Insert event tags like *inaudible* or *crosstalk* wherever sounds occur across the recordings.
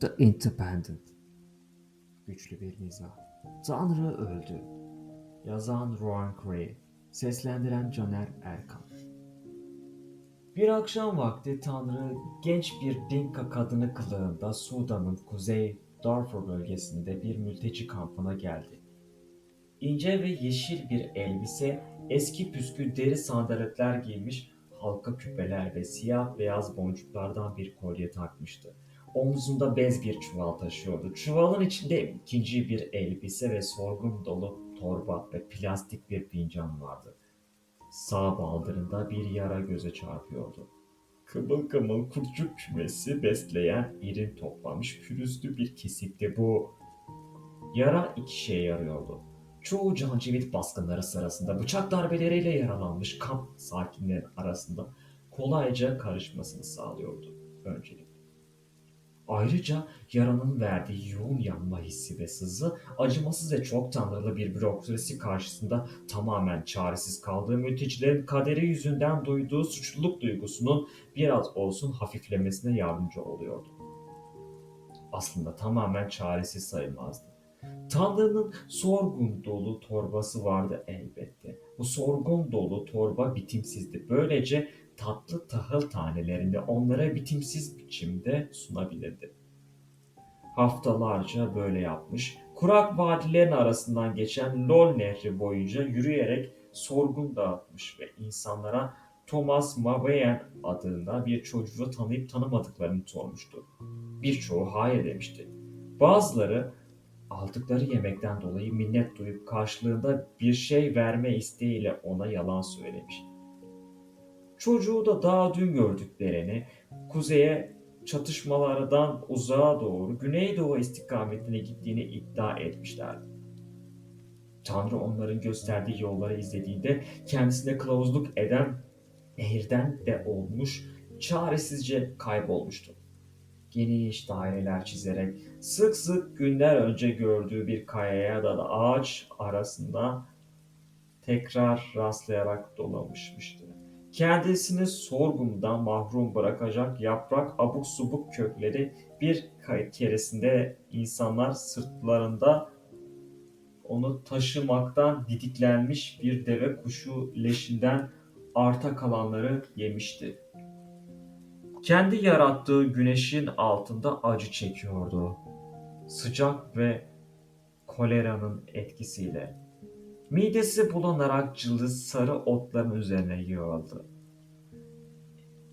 The Independent. Güçlü bir mizah. Tanrı öldü. Yazan Rohan Gray. Seslendiren Caner Erkan. Bir akşam vakti Tanrı genç bir Dinka kadını kılığında Sudan'ın kuzey Darfur bölgesinde bir mülteci kampına geldi. İnce ve yeşil bir elbise, eski püskü deri sandaletler giymiş, halka küpeler ve siyah beyaz boncuklardan bir kolye takmıştı. Omzunda bez bir çuval taşıyordu. Çuvalın içinde ikinci bir elbise ve sorgun dolu torba ve plastik bir fincan vardı. Sağ baldırında bir yara göze çarpıyordu. Kımıl kımıl kurtçuk kümesi besleyen irin toplamış pürüzlü bir kesikti bu. Yara iki şeye yarıyordu. Çoğu cancivit baskınları sırasında bıçak darbeleriyle yaralanmış kamp sakinlerin arasında kolayca karışmasını sağlıyordu öncelikle. Ayrıca yaranın verdiği yoğun yanma hissi ve sızı acımasız ve çok tanrılı bir bürokrasi karşısında tamamen çaresiz kaldığı mültecilerin kaderi yüzünden duyduğu suçluluk duygusunun biraz olsun hafiflemesine yardımcı oluyordu. Aslında tamamen çaresiz sayılmazdı. Tanrı'nın sorgun dolu torbası vardı elbette. Bu sorgun dolu torba bitimsizdi. Böylece tatlı tahıl tanelerini onlara bitimsiz biçimde sunabilirdi. Haftalarca böyle yapmış, kurak vadilerin arasından geçen Lol Nehri boyunca yürüyerek sorgun dağıtmış ve insanlara Thomas Maveyen adında bir çocuğu tanıyıp tanımadıklarını sormuştu. Birçoğu hayır demişti. Bazıları aldıkları yemekten dolayı minnet duyup karşılığında bir şey verme isteğiyle ona yalan söylemiş. Çocuğu da daha dün gördüklerini kuzeye çatışmalardan uzağa doğru güneydoğu istikametine gittiğini iddia etmişlerdi. Tanrı onların gösterdiği yolları izlediğinde kendisine kılavuzluk eden nehirden de olmuş, çaresizce kaybolmuştu. Geniş daireler çizerek sık sık günler önce gördüğü bir kayaya da, ağaç arasında tekrar rastlayarak dolamışmıştı. Kendisini sorgumdan mahrum bırakacak yaprak abuk subuk kökleri bir keresinde insanlar sırtlarında onu taşımaktan didiklenmiş bir deve kuşu leşinden arta kalanları yemişti. Kendi yarattığı güneşin altında acı çekiyordu. Sıcak ve koleranın etkisiyle. Midesi bulanarak cılız sarı otların üzerine yığıldı.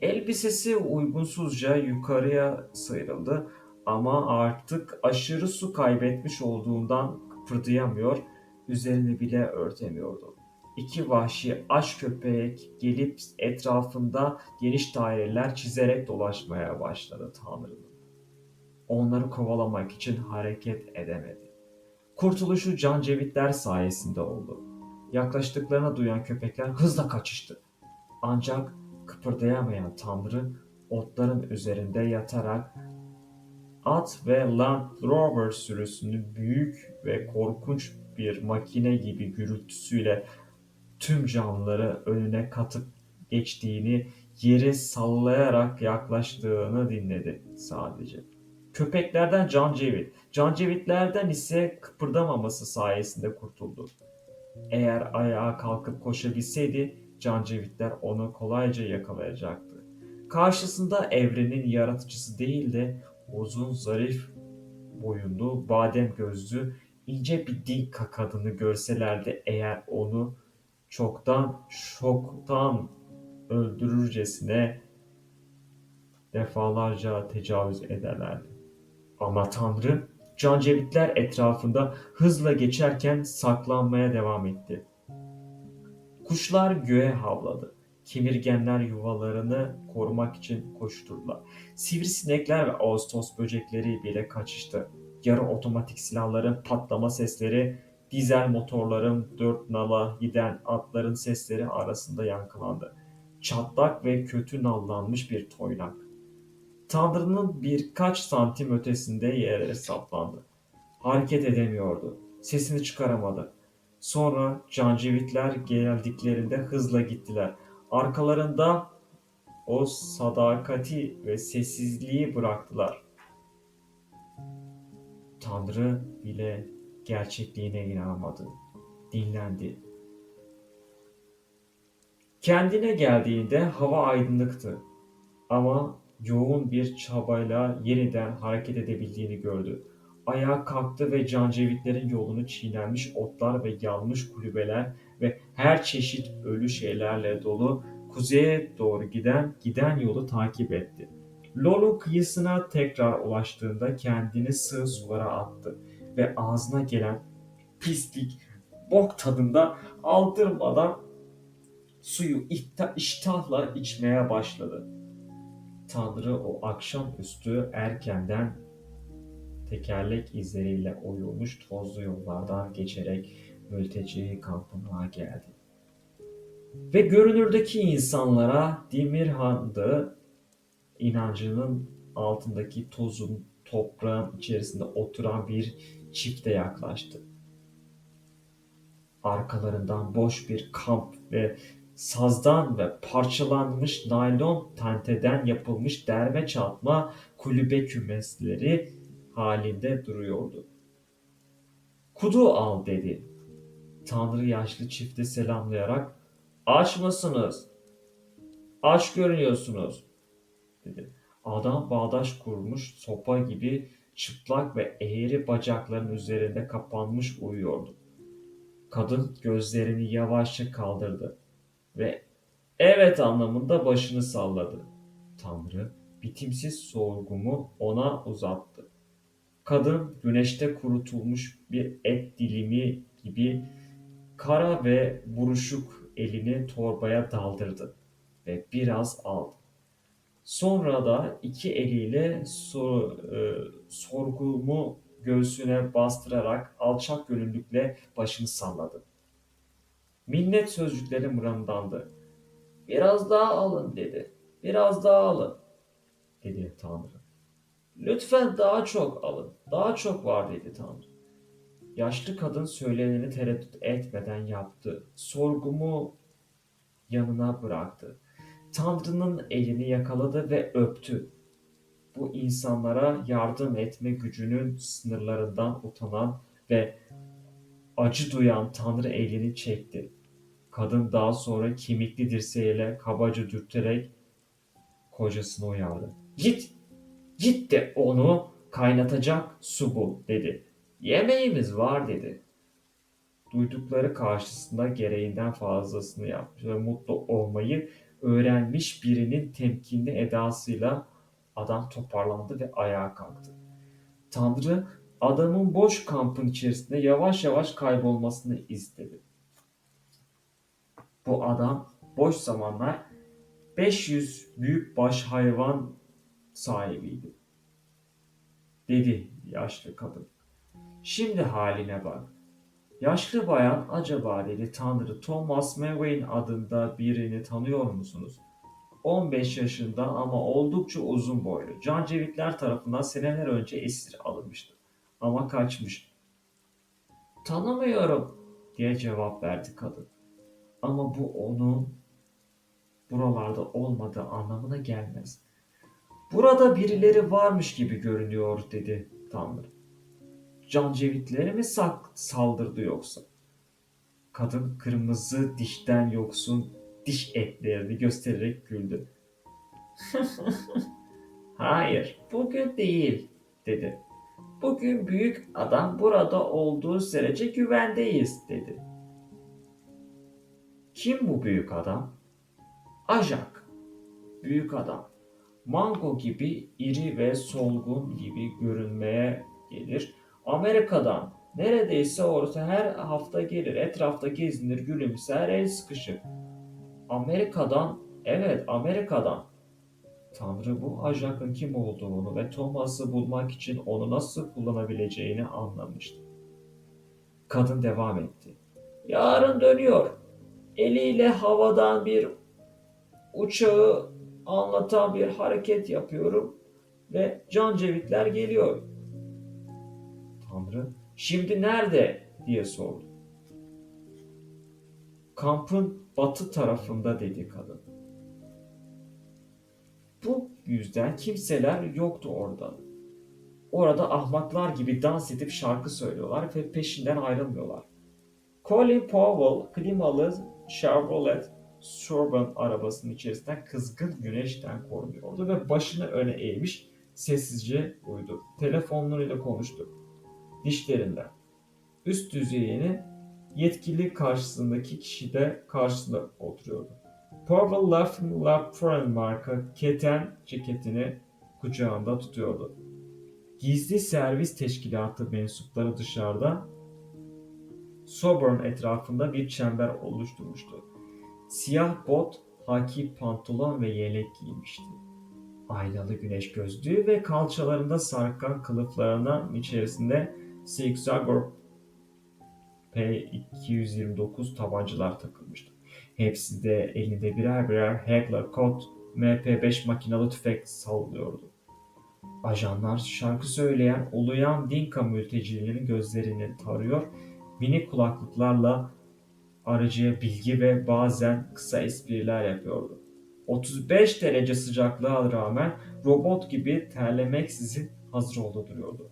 Elbisesi uygunsuzca yukarıya sıyrıldı ama artık aşırı su kaybetmiş olduğundan kıpırdayamıyor, üzerini bile örtemiyordu. İki vahşi aç köpek gelip etrafında geniş daireler çizerek dolaşmaya başladı Tanrı'nın. Onları kovalamak için hareket edemedi. Kurtuluşu cancevitler sayesinde oldu. Yaklaştıklarına duyan köpekler hızla kaçıştı. Ancak kıpırdayamayan Tanrı otların üzerinde yatarak at ve Land Rover sürüsünü büyük ve korkunç bir makine gibi gürültüsüyle tüm canlıları önüne katıp geçtiğini, yeri sallayarak yaklaştığını dinledi sadece. Köpeklerden cancevit, cancevitlerden ise kıpırdamaması sayesinde kurtuldu. Eğer ayağa kalkıp koşabilseydi cancevitler onu kolayca yakalayacaktı. Karşısında evrenin yaratıcısı değil de uzun zarif boyunlu, badem gözlü, ince bir dinka kadını görselerdi eğer onu çoktan şoktan öldürürcesine defalarca tecavüz ederlerdi. Ama Tanrı cancevitler etrafında hızla geçerken saklanmaya devam etti. Kuşlar göğe havladı. Kemirgenler yuvalarını korumak için koşturdular. Sivrisinekler ve ağustos böcekleri bile kaçıştı. Yarı otomatik silahların patlama sesleri, dizel motorların dört nala giden atların sesleri arasında yankılandı. Çatlak ve kötü nallanmış bir toynak. Tanrı'nın birkaç santim ötesinde yere saplandı. Hareket edemiyordu. Sesini çıkaramadı. Sonra cancivitler geldiklerinde hızla gittiler. Arkalarında o sadakati ve sessizliği bıraktılar. Tanrı bile gerçekliğine inanmadı. Dinlendi. Kendine geldiğinde hava aydınlıktı. Ama yoğun bir çabayla yeniden hareket edebildiğini gördü. Ayağa kalktı ve cancevitlerin yolunu çiğnenmiş otlar ve yanmış kulübeler ve her çeşit ölü şeylerle dolu kuzeye doğru giden giden yolu takip etti. Lolo kıyısına tekrar ulaştığında kendini sığ sulara attı ve ağzına gelen pislik bok tadında aldırmadan suyu iştahla içmeye başladı. Tanrı o akşamüstü erkenden tekerlek izleriyle oyulmuş tozlu yollardan geçerek mülteci kampına geldi. Ve görünürdeki insanlara Demirhan'dı inancının altındaki tozun toprağın içerisinde oturan bir çifte yaklaştı. Arkalarından boş bir kamp ve sazdan ve parçalanmış naylon tenteden yapılmış derme çatma kulübe kümesleri halinde duruyordu. Kudu al dedi. Tanrı yaşlı çifti selamlayarak aç mısınız? Aç görünüyorsunuz dedi. Adam bağdaş kurmuş sopa gibi çıplak ve eğri bacakların üzerinde kapanmış uyuyordu. Kadın gözlerini yavaşça kaldırdı ve evet anlamında başını salladı. Tanrı bitimsiz sorgumu ona uzattı. Kadın güneşte kurutulmuş bir et dilimi gibi kara ve buruşuk elini torbaya daldırdı ve biraz aldı. Sonra da iki eliyle so- e, sorgumu göğsüne bastırarak alçak gönüllükle başını salladı. Minnet sözcükleri mırıldandı. Biraz daha alın dedi. Biraz daha alın dedi Tanrı. Lütfen daha çok alın. Daha çok var dedi Tanrı. Yaşlı kadın söyleneni tereddüt etmeden yaptı. Sorgumu yanına bıraktı. Tanrı'nın elini yakaladı ve öptü. Bu insanlara yardım etme gücünün sınırlarından utanan ve acı duyan Tanrı elini çekti. Kadın daha sonra kemikli dirseğiyle kabaca dürterek kocasını uyardı. Git, git de onu kaynatacak su bul dedi. Yemeğimiz var dedi. Duydukları karşısında gereğinden fazlasını yapmış ve mutlu olmayı öğrenmiş birinin temkinli edasıyla adam toparlandı ve ayağa kalktı. Tanrı adamın boş kampın içerisinde yavaş yavaş kaybolmasını istedi. Bu adam boş zamanlar 500 büyükbaş hayvan sahibiydi. Dedi yaşlı kadın. Şimdi haline bak. Yaşlı bayan acaba dedi Tanrı Thomas Mewayne adında birini tanıyor musunuz? 15 yaşında ama oldukça uzun boylu. Cancevitler tarafından seneler önce esir alınmıştı. Ama kaçmış. Tanımıyorum diye cevap verdi kadın. Ama bu onun buralarda olmadığı anlamına gelmez. Burada birileri varmış gibi görünüyor dedi Tanrı. Cancevitleri mi sak saldırdı yoksa? Kadın kırmızı dişten yoksun diş etlerini göstererek güldü. *laughs* Hayır, bugün değil, dedi. Bugün büyük adam burada olduğu sürece güvendeyiz, dedi. Kim bu büyük adam? Ajak. Büyük adam. Mango gibi iri ve solgun gibi görünmeye gelir. Amerika'dan neredeyse orta her hafta gelir. Etrafta gezinir, gülümser, el sıkışır. Amerika'dan, evet Amerika'dan. Tanrı bu ajakın kim olduğunu ve Thomas'ı bulmak için onu nasıl kullanabileceğini anlamıştı. Kadın devam etti. Yarın dönüyor. Eliyle havadan bir uçağı anlatan bir hareket yapıyorum ve cancevitler geliyor. Tanrı, şimdi nerede diye sordu. Kampın batı tarafında dedi kadın. Bu yüzden kimseler yoktu orada. Orada ahmaklar gibi dans edip şarkı söylüyorlar ve peşinden ayrılmıyorlar. Colin Powell klimalı Chevrolet Suburban arabasının içerisinden kızgın güneşten korunuyordu ve başını öne eğmiş sessizce uyudu. Telefonlarıyla konuştu. Dişlerinden. Üst düzeyini yetkili karşısındaki kişi de karşısında oturuyordu. Powell Laughing Lapfren marka keten ceketini kucağında tutuyordu. Gizli servis teşkilatı mensupları dışarıda Soburn etrafında bir çember oluşturmuştu. Siyah bot, haki pantolon ve yelek giymişti. Aynalı güneş gözlüğü ve kalçalarında sarkan kılıflarının içerisinde Sigzagor P229 tabancalar takılmıştı. Hepsi de elinde birer birer Hagler Colt MP5 makinalı tüfek sallıyordu. Ajanlar şarkı söyleyen, uluyan Dinka mültecilerinin gözlerini tarıyor, minik kulaklıklarla aracıya bilgi ve bazen kısa espriler yapıyordu. 35 derece sıcaklığa rağmen robot gibi terlemeksizin hazır oldu duruyordu.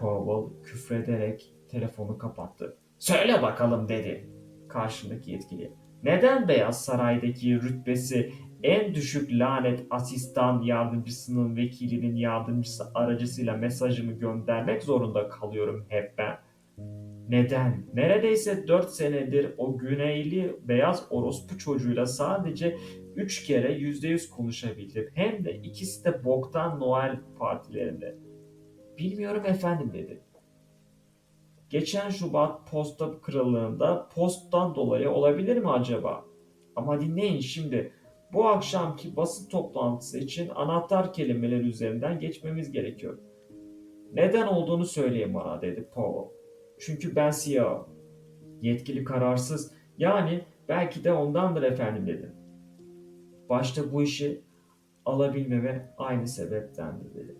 Powell küfrederek telefonu kapattı. Söyle bakalım dedi karşındaki yetkili. Neden Beyaz Saray'daki rütbesi en düşük lanet asistan yardımcısının vekilinin yardımcısı aracısıyla mesajımı göndermek zorunda kalıyorum hep ben? Neden? Neredeyse 4 senedir o güneyli beyaz orospu çocuğuyla sadece 3 kere %100 konuşabildim. Hem de ikisi de boktan Noel partilerinde. Bilmiyorum efendim dedi. Geçen Şubat posta krallığında posttan dolayı olabilir mi acaba? Ama dinleyin şimdi. Bu akşamki basın toplantısı için anahtar kelimeler üzerinden geçmemiz gerekiyor. Neden olduğunu söyleyin bana dedi Powell. Çünkü ben siyahım. Yetkili kararsız. Yani belki de ondandır efendim dedi. Başta bu işi alabilmeme aynı sebeptendir dedi.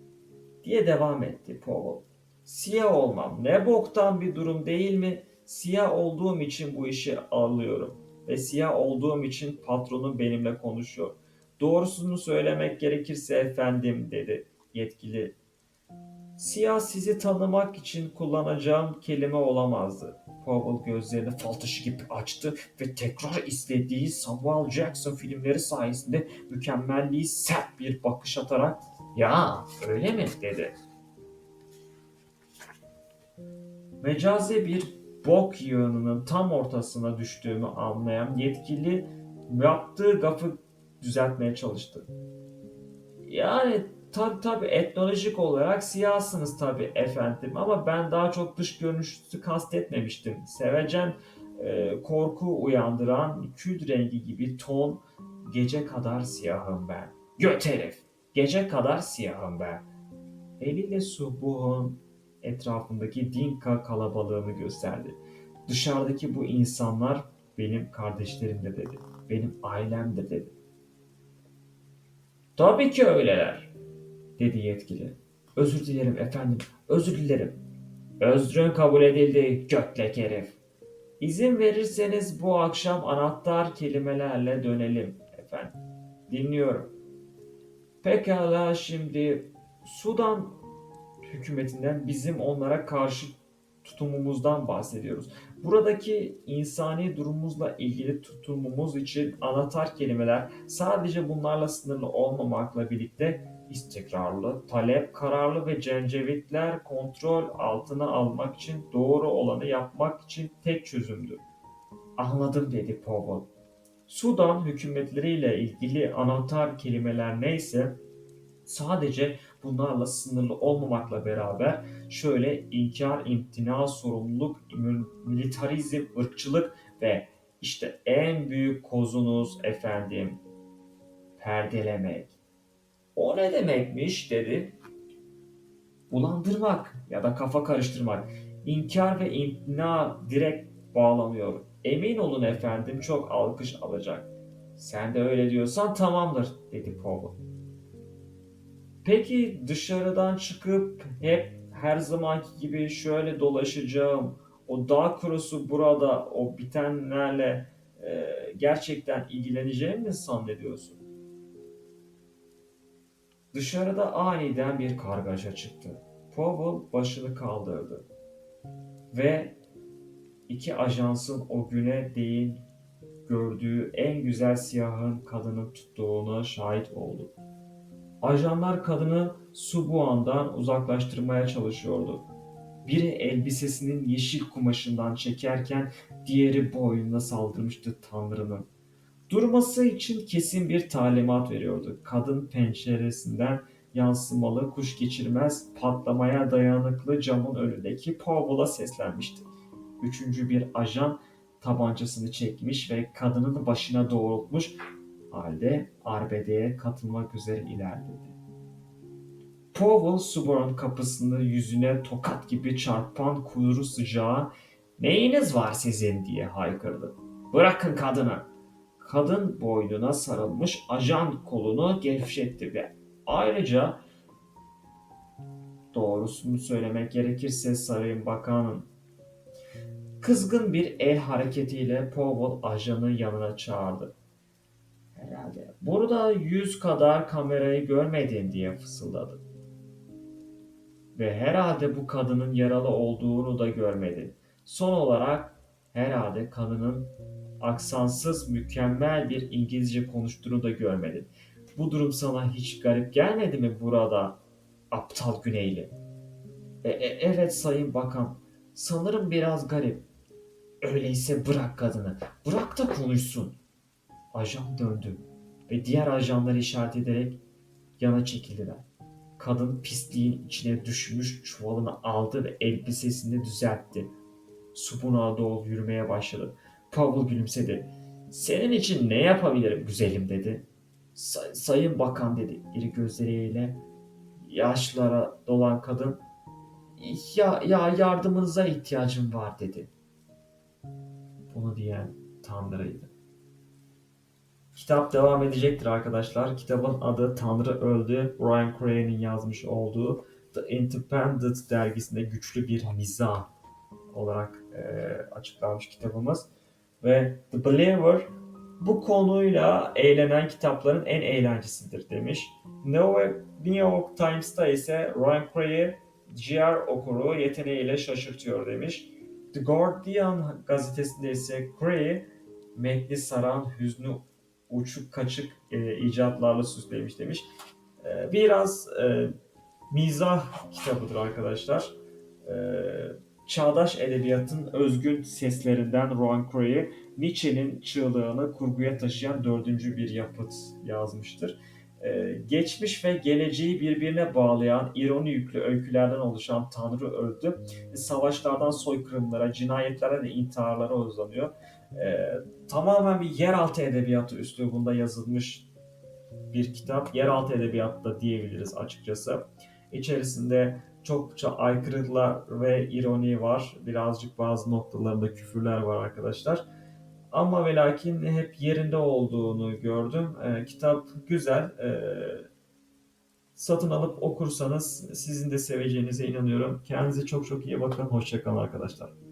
Diye devam etti Powell. Siyah olmam ne boktan bir durum değil mi? Siyah olduğum için bu işi alıyorum. Ve siyah olduğum için patronum benimle konuşuyor. Doğrusunu söylemek gerekirse efendim dedi yetkili. Siyah sizi tanımak için kullanacağım kelime olamazdı. Powell gözlerini fal taşı gibi açtı ve tekrar izlediği Samuel Jackson filmleri sayesinde mükemmelliği sert bir bakış atarak ''Ya öyle mi?'' dedi. Mecazi bir bok yığınının tam ortasına düştüğümü anlayan yetkili yaptığı gafı düzeltmeye çalıştı. Yani tabi tabi etnolojik olarak siyahsınız tabi efendim ama ben daha çok dış görünüşü kastetmemiştim. Sevecen e, korku uyandıran kül rengi gibi ton gece kadar siyahım ben. Göt herif gece kadar siyahım ben. Eliyle Subuh'un etrafındaki Dinka kalabalığını gösterdi. Dışarıdaki bu insanlar benim kardeşlerimdir dedi. Benim ailemdir dedi. Tabii ki öyleler, dedi yetkili. Özür dilerim efendim, özür dilerim. Özrün kabul edildi, götlek herif. İzin verirseniz bu akşam anahtar kelimelerle dönelim efendim. Dinliyorum. Pekala şimdi Sudan hükümetinden bizim onlara karşı tutumumuzdan bahsediyoruz. Buradaki insani durumumuzla ilgili tutumumuz için anahtar kelimeler sadece bunlarla sınırlı olmamakla birlikte istikrarlı, talep, kararlı ve cencevitler kontrol altına almak için doğru olanı yapmak için tek çözümdür. Anladım dedi Powell. Sudan hükümetleriyle ilgili anahtar kelimeler neyse sadece bunlarla sınırlı olmamakla beraber şöyle inkar, imtina, sorumluluk, militarizm, ırkçılık ve işte en büyük kozunuz efendim perdelemek. O ne demekmiş dedi. Bulandırmak ya da kafa karıştırmak. İnkar ve imtina direkt bağlanıyor. Emin olun efendim çok alkış alacak. Sen de öyle diyorsan tamamdır dedi Powell. Peki dışarıdan çıkıp hep her zamanki gibi şöyle dolaşacağım. O dağ kurusu burada o bitenlerle e, gerçekten ilgileneceğimi mi zannediyorsun? Dışarıda aniden bir kargaşa çıktı. Powell başını kaldırdı. Ve iki ajansın o güne değin gördüğü en güzel siyahın kadını tuttuğuna şahit oldu. Ajanlar kadını Subuan'dan uzaklaştırmaya çalışıyordu. Biri elbisesinin yeşil kumaşından çekerken diğeri boynuna saldırmıştı Tanrı'nın. Durması için kesin bir talimat veriyordu. Kadın penceresinden yansımalı, kuş geçirmez, patlamaya dayanıklı camın önündeki Powell'a seslenmişti. Üçüncü bir ajan tabancasını çekmiş ve kadının başına doğrultmuş halde arbedeye katılmak üzere ilerledi. Powell Subaru'nun kapısını yüzüne tokat gibi çarpan kuyruğu sıcağı ''Neyiniz var sizin?'' diye haykırdı. ''Bırakın kadını!'' Kadın boynuna sarılmış ajan kolunu gevşetti ve ayrıca doğrusunu söylemek gerekirse Sayın Bakan'ın kızgın bir el hareketiyle Powell ajanı yanına çağırdı. Herhalde burada yüz kadar kamerayı görmedin diye fısıldadı. Ve herhalde bu kadının yaralı olduğunu da görmedin. Son olarak herhalde kadının aksansız mükemmel bir İngilizce konuştuğunu da görmedin. Bu durum sana hiç garip gelmedi mi burada aptal Güneyli? E, e, evet sayın bakan. Sanırım biraz garip. Öyleyse bırak kadını. Bırak da konuşsun. Ajan döndü ve diğer ajanları işaret ederek yana çekildiler. Kadın pisliğin içine düşmüş çuvalını aldı ve elbisesini düzeltti. Subuna doğru yürümeye başladı. Powell gülümsedi. Senin için ne yapabilirim güzelim dedi. "Say- sayın bakan dedi iri gözleriyle yaşlara dolan kadın. Ya, ya yardımınıza ihtiyacım var dedi. Bunu diyen Tanrı'ydı. Kitap devam edecektir arkadaşlar. Kitabın adı Tanrı Öldü. Brian Crane'in yazmış olduğu The Independent dergisinde güçlü bir mizah olarak e, açıklanmış kitabımız. Ve The Believer bu konuyla eğlenen kitapların en eğlencesidir demiş. New York Times'ta ise Ryan Cray'i GR okuru yeteneğiyle şaşırtıyor demiş. The Guardian gazetesinde ise Cray'i metni saran hüznü uçuk kaçık e, icatlarla süslemiş demiş. E, biraz e, mizah kitabıdır arkadaşlar. E, çağdaş edebiyatın özgün seslerinden Rowan Cray'i Nietzsche'nin çığlığını kurguya taşıyan dördüncü bir yapıt yazmıştır. Ee, geçmiş ve geleceği birbirine bağlayan ironi yüklü öykülerden oluşan Tanrı öldü. Savaşlardan soykırımlara, cinayetlere ve intiharlara uzanıyor. Ee, tamamen bir yeraltı edebiyatı üslubunda yazılmış bir kitap. Yeraltı edebiyatı da diyebiliriz açıkçası. İçerisinde çokça aykırılıklar ve ironi var. Birazcık bazı noktalarında küfürler var arkadaşlar. Ama ve lakin hep yerinde olduğunu gördüm. Ee, kitap güzel. Ee, satın alıp okursanız sizin de seveceğinize inanıyorum. Kendinize çok çok iyi bakın. Hoşçakalın arkadaşlar.